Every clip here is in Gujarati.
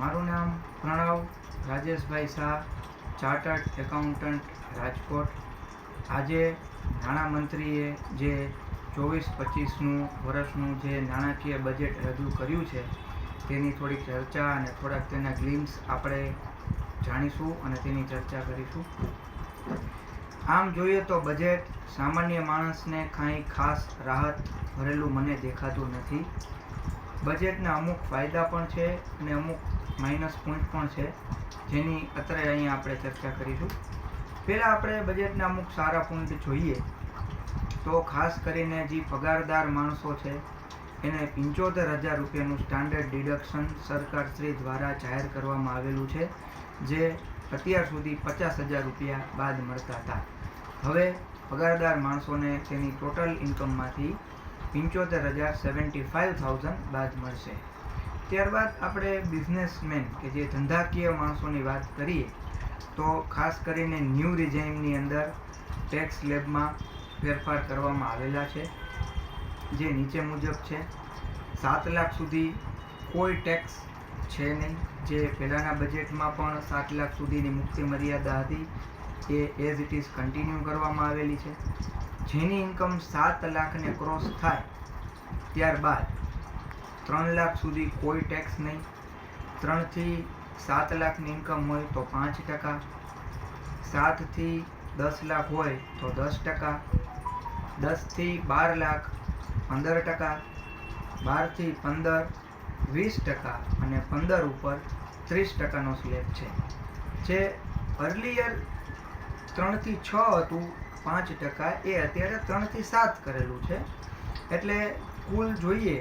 મારું નામ પ્રણવ રાજેશભાઈ શાહ, ચાર્ટર્ડ એકાઉન્ટન્ટ, રાજકોટ. આજે નાણામંત્રીએ જે ચોવીસ પચીસનું વર્ષનું જે નાણાકીય બજેટ રજૂ કર્યું છે, તેની થોડીક ચર્ચા અને થોડાક તેના ગ્લિમ્સ આપણે જાણીશું અને તેની ચર્ચા કરીશું. આમ જોઈએ તો બજેટ સામાન્ય માણસને કાંઈ ખાસ રાહત ભરેલું મને દેખાતું નથી. બજેટના અમુક ફાયદા પણ છે અને અમુક માઇનસ પોઈન્ટ પણ છે. જેની અત્યારે અહીંયા આપણે ચર્ચા કરીશું. પહેલાં આપણે બજેટના અમુક સારા પોઈન્ટ જોઈએ. તો ખાસ કરીને જે પગારદાર માણસો છે, એને પંચોતેર હજાર રૂપિયાનું સ્ટાન્ડર્ડ ડિડક્શન સરકારશ્રી દ્વારા જાહેર કરવામાં આવેલું છે, જે અત્યાર સુધી પચાસ હજાર રૂપિયા બાદ મળતા હતા. હવે પગારદાર માણસોને તેની ટોટલ ઇન્કમમાંથી પંચોતેર હજાર સેવન્ટી ફાઇવ થાઉઝન્ડ બાદ મળશે. ત્યારબાદ આપણે બિઝનેસમેન કે જે ધંધાકીય માણસોની વાત કરીએ, તો ખાસ કરીને ન્યૂ રિઝાઇમની અંદર ટેક્સ લેબમાં ફેરફાર કરવામાં આવેલા છે, જે નીચે મુજબ છે. સાત લાખ સુધી કોઈ ટેક્સ છે નહીં. જે પહેલાંના બજેટમાં પણ સાત લાખ સુધીની મુક્તિ મર્યાદા હતી. એ એઝ ઇટ ઇઝ કન્ટિન્યુ કરવામાં આવેલી છે. જેની ઇન્કમ સાત લાખને ક્રોસ થાય ત્યારબાદ ત્રણ લાખ સુધી કોઈ ટેક્સ નહીં. ત્રણથી સાત લાખની ઇન્કમ હોય તો પાંચ ટકા. સાતથી દસ લાખ હોય તો દસ ટકા. દસથી બાર લાખ, પંદર ટકા. બારથી પંદર, વીસ ટકા અને પંદર ઉપર ત્રીસ ટકાનો સ્લેબ છે. જે અર્લિયર ત્રણથી છ હતું, પાંચ ટકા એ અત્યારે ત્રણથી સાત કરેલું છે. એટલે કુલ જોઈએ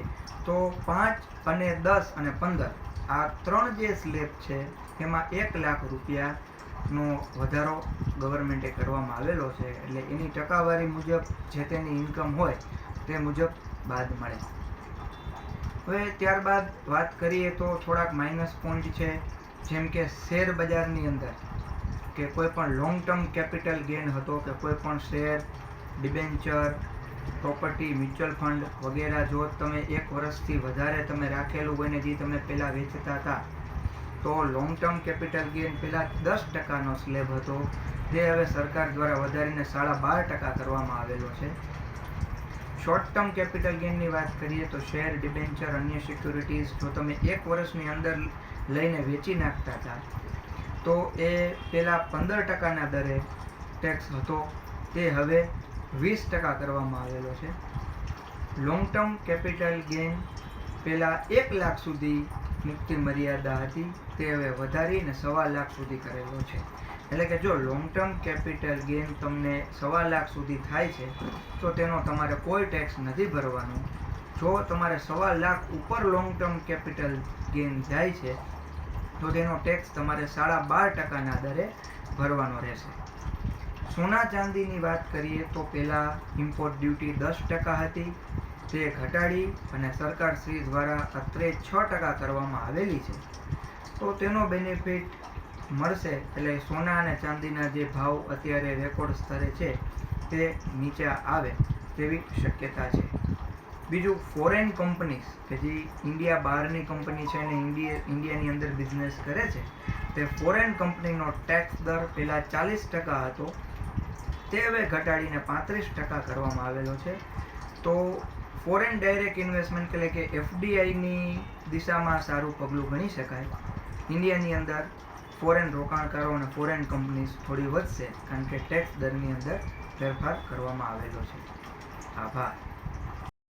તો પાંચ અને દસ અને પંદર. આ ત્રણ જે સ્લેબ છે, એમાં એક લાખ રૂપિયાનો વધારો ગવર્મેન્ટે કરવામાં આવેલો છે. એટલે એની ટકાવારી મુજબ જે તેની ઇન્કમ હોય, તે મુજબ બાદ મળે. હવે ત્યારબાદ વાત કરીએ તો થોડાક માઇનસ પોઈન્ટ છે, જેમ કે શેર બજારની અંદર, કે કોઈ પણ લોંગ ટર્મ કેપિટલ ગેઇન હતો, કે કોઈ પણ share debenture property mutual fund વગેરે જો તમે એક વર્ષથી વધારે તમે રાખેલું હોય ને જે તમે પહેલાં વેચતા હતા, તો લોંગ ટર્મ કેપિટલ ગેઇન પહેલાં દસ ટકાનો સ્લેબ હતો. જે હવે સરકાર દ્વારા વધારીને સાડા બાર ટકા કરવામાં આવેલો છે. શોર્ટ ટર્મ કેપિટલ ગેઇનની વાત કરીએ તો શેર ડિબેન્ચર અન્ય સિક્યુરિટીઝ જો તમે એક વર્ષની અંદર લઈને વેચી નાખતા હતા, તો એ પહેલાં પંદર ટકાના દરે ટેક્સ હતો. તે હવે વીસ ટકા કરવામાં આવેલો છે. લોંગ ટર્મ કેપિટલ ગેઇન પહેલાં એક લાખ સુધી મુક્તિ મર્યાદા હતી. તે હવે વધારીને સવા લાખ સુધી કરેલો છે. એટલે કે જો લોંગ ટર્મ કેપિટલ ગેઇન તમને સવા લાખ સુધી થાય છે, તો તેનો તમારે કોઈ ટેક્સ નથી ભરવાનો. જો તમારે સવા લાખ ઉપર લોંગ ટર્મ કેપિટલ ગેઇન જાય છે, તો તેનો ટેક્સ તમારે સાડા બાર ટકાના દરે ભરવાનો રહેશે. સોના ચાંદીની વાત કરીએ તો પહેલાં ઇમ્પોર્ટ ડ્યુટી દસ ટકા હતી તે ઘટાડી અને સરકાર શ્રી દ્વારા અત્રે છ ટકા કરવામાં આવેલી છે. તો તેનો બેનિફિટ મળશે એટલે સોના અને ચાંદીના જે ભાવ અત્યારે રેકોર્ડ સ્તરે છે, તે નીચે આવે તેવી શક્યતા છે. બીજું ફોરેન કંપનીઝ કે જે ઇન્ડિયા બહારની કંપની છે અને ઇન્ડિયા ઇન્ડિયાની અંદર બિઝનેસ કરે છે, તે ફોરેન કંપનીનો ટેક્સ દર પહેલાં ચાલીસ ટકા હતો તે હવે ઘટાડીને પાંત્રીસ ટકા કરવામાં આવેલો છે. તો ફોરેન ડાયરેક્ટ ઇન્વેસ્ટમેન્ટ એટલે કે એફડીઆઈની દિશામાં સારું પગલું ગણી શકાય. ઇન્ડિયાની અંદર ફોરેન રોકાણકારો અને ફોરેન કંપનીઝ થોડી વધશે કારણ કે ટેક્સ દરની અંદર ફેરફાર કરવામાં આવેલો છે. આભાર.